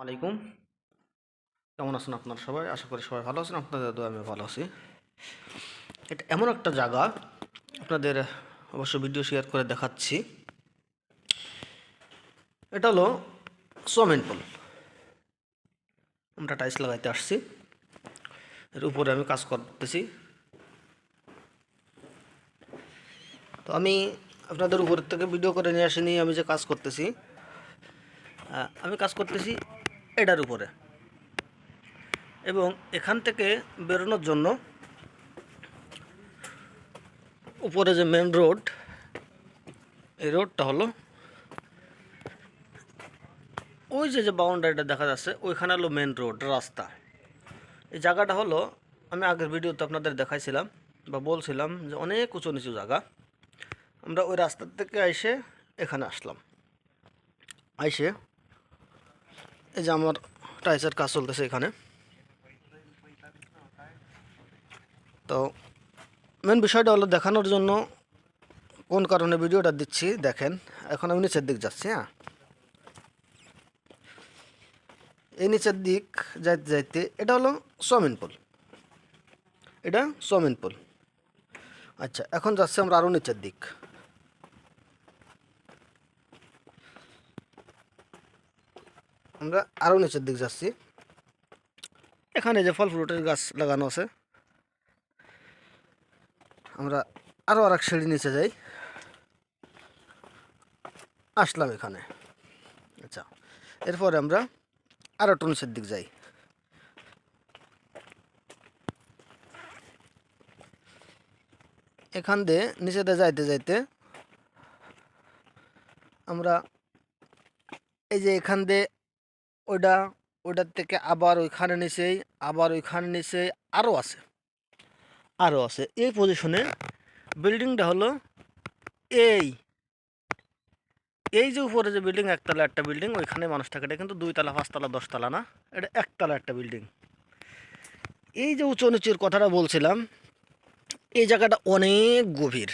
আলাইকুম কেমন আছেন আপনারা সবাই? আশা করি সবাই ভালো আছেন। আপনাদের দোয়া আমি ভালো আছি। এটা এমন একটা জায়গা, আপনাদের অবশ্য ভিডিও শেয়ার করে দেখাচ্ছি। এটা হলো সুইমিং পুল। আমরা টাইলস লাগাইতে আসছি। এর উপরে আমি কাজ করতেছি। তো আমি আপনাদের উপর থেকে ভিডিও করে নিয়ে আসিনি, আমি যে কাজ করতেছি আমি কাজ করতেছি এটার উপরে। এবং এখান থেকে বেরোনোর জন্য উপরে যে মেন রোড এই রোডটা হলো ওই যে যে বাউন্ডারিটা দেখা যাচ্ছে, ওইখানে হলো মেন রোড রাস্তা। এই জায়গাটা হলো, আমি আগের ভিডিওতে আপনাদের দেখাইছিলাম বা বলছিলাম যে অনেক উঁচু নিচু জায়গা। আমরা ওই রাস্তা থেকে এসে এখানে আসলাম। আইসে এই যে আমার টাইসের কাজ চলতেছে এখানে। তো মেন বিষয়টা হলো দেখানোর জন্য কোন কারণে ভিডিওটা দিচ্ছি, দেখেন। এখন আমি নিচের দিক যাচ্ছি হ্যাঁ। এই নিচের দিক যাইতে যাইতে এটা হলো সুইমিং পুল। এটা সুইমিং পুল। আচ্ছা এখন যাচ্ছি আমরা আরও নিচের দিক। আমরা আরও নিচের দিক যাচ্ছি। এখানে যে ফল ফ্রুটের গাছ লাগানো আছে, আমরা আরও আর এক সিঁড়ি নিচে যাই। আসলাম এখানে। আচ্ছা এরপরে আমরা আরও একটু নিচের দিক যাই। এখান দিয়ে নিচেতে যাইতে যাইতে আমরা এই যে এখান দিয়ে ওইটা ওইটার থেকে আবার ওইখানে নিচেই আবার ওইখানে নিচে আরও আছে। আরও আছে। এই পজিশনে বিল্ডিংটা হলো এই। এই যে উপরে যে বিল্ডিং একতলা একটা বিল্ডিং ওইখানে মানুষ থাকে। এটা কিন্তু দুইতলা, পাঁচতলা, দশতলা না? এটা একতলা একটা বিল্ডিং এই যে উঁচু নিচুর কথাটা বলছিলাম, এই জায়গাটা অনেক গভীর।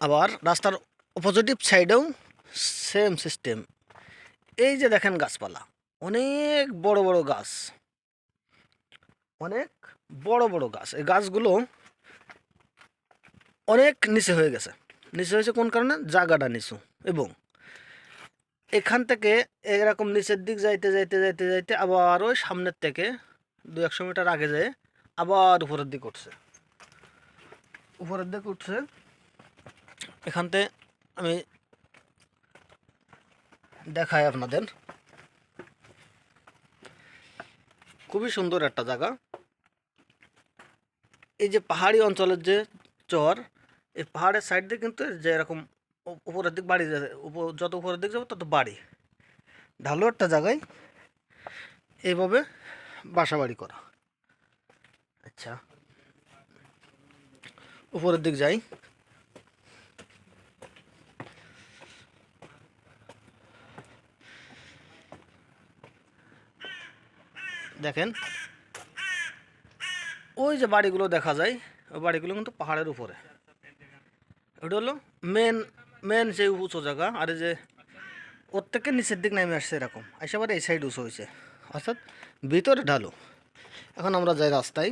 আবার রাস্তার অপোজিটিভ সাইডেও সেম সিস্টেম এই যে দেখেন গাছপালা, অনেক বড় বড় গাছ, অনেক বড় বড় গাছ। এই গাছগুলো অনেক নিচে হয়ে গেছে। নিচে হয়েছে কোন কারণে? জায়গাটা নিচু। এবং এখান থেকে এরকম নিচের দিক যাইতে যাইতে যাইতে যাইতে আবার ওই সামনের থেকে দু একশো মিটার আগে যেয়ে আবার উপরের দিকে উঠছে। উপরের দিকে উঠছে। এখানতে আমি দেখাই আপনাদের। খুবই সুন্দর একটা জায়গা। এই যে পাহাড়ি অঞ্চলের যে চর, এই পাহাড়ের সাইড দিয়ে কিন্তু যে এরকম উপরের দিক বাড়ি উপর যত উপরের দিক যাব তত বাড়ি। ঢালু একটা জায়গায় এইভাবে বাসা বাড়ি করা। আচ্ছা। উপরের দিক যাই। দেখেন। ওই যে বাড়িগুলো দেখা যায়, ওই বাড়িগুলো কিন্তু পাহাড়ের উপরে। ওটা হলো মেন মেন যে উঁচু জায়গা, আর যে ওর থেকে নিচের দিক নেমে আসছে এরকম। এসে আবার এই সাইড উঁচু হয়েছে। অর্থাৎ ভিতরে ঢালু। এখন আমরা যাই রাস্তায়।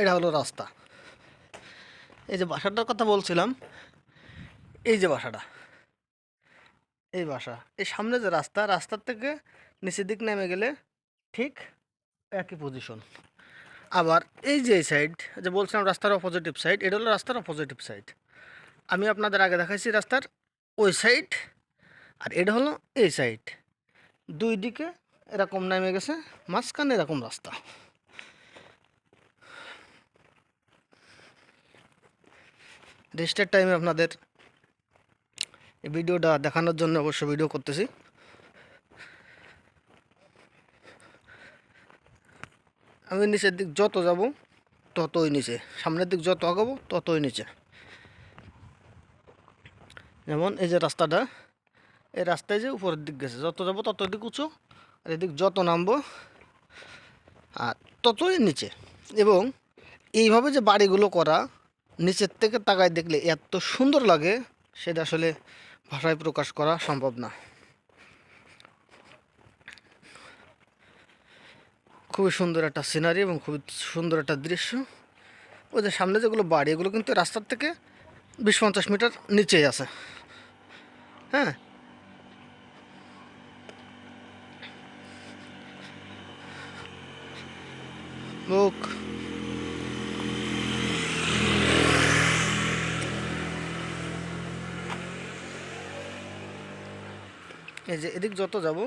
এটা হলো রাস্তা। এই যে বাসাটার কথা বলছিলাম, এই যে বাসাটা, এই বাসা। এই সামনে যে রাস্তা, রাস্তার থেকে নিচের দিক নেমে গেলে ঠিক একই পজিশন আবার এই যে সাইড যে বলছিলাম রাস্তার অপোজিটিভ সাইড এটা হলো রাস্তার অপোজিটিভ সাইড আমি আপনাদের আগে দেখাইছি রাস্তার ওই সাইড আর এটা হলো এই সাইড দুই দিকে এরকম নেমে গেছে, মাঝখানে এরকম রাস্তা। রেস্টের টাইমে আপনাদের এই ভিডিওটা দেখানোর জন্য অবশ্য ভিডিও করতেছি। আমি নিচের দিক যত যাব, ততই নিচে। সামনের দিক যত আগাবো, ততই নিচে। যেমন এই যে রাস্তাটা, এই রাস্তায় যে উপরের দিক গেছে, যত যাব তত দিক উঁচু, আর এদিক যত নামবো, আর ততই নিচে। এবং এইভাবে যে বাড়িগুলো করা নিচের থেকে তাকায় দেখলে এত সুন্দর লাগে, সেটা আসলে ভাষায় প্রকাশ করা সম্ভব না। খুবই সুন্দর একটা সিনারি এবং খুবই সুন্দর একটা দৃশ্য। ওদের সামনে যেগুলো বাড়ি, এগুলো কিন্তু রাস্তার থেকে বিশ পঞ্চাশ মিটার নিচেই আছে। হ্যাঁ। বুক এই যে এদিক যত যাব,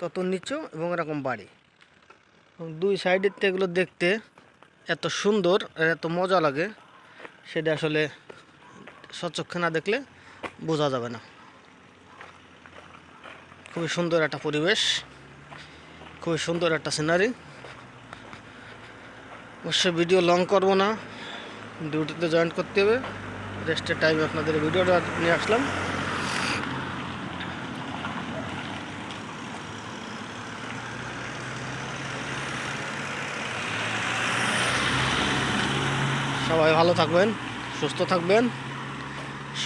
তত নিচু এবং এরকম বাড়ি। দুই সাইডের এগুলো দেখতে এত সুন্দর এত মজা লাগে, সেটা আসলে সচক্ষে না দেখলে বোঝা যাবে না। খুবই সুন্দর একটা পরিবেশ, খুবই সুন্দর একটা সিনারি অবশ্যই ভিডিও লং করব না ডিউটিতে জয়েন করতে হবে। রেস্টের টাইমে আপনাদের ভিডিওটা নিয়ে আসলাম। সবাই ভালো থাকবেন, সুস্থ থাকবেন।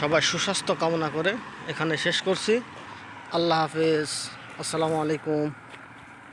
সবাই সুস্বাস্থ্য কামনা করে এখানে শেষ করছি। আল্লাহ হাফিজ। আসসালামু আলাইকুম।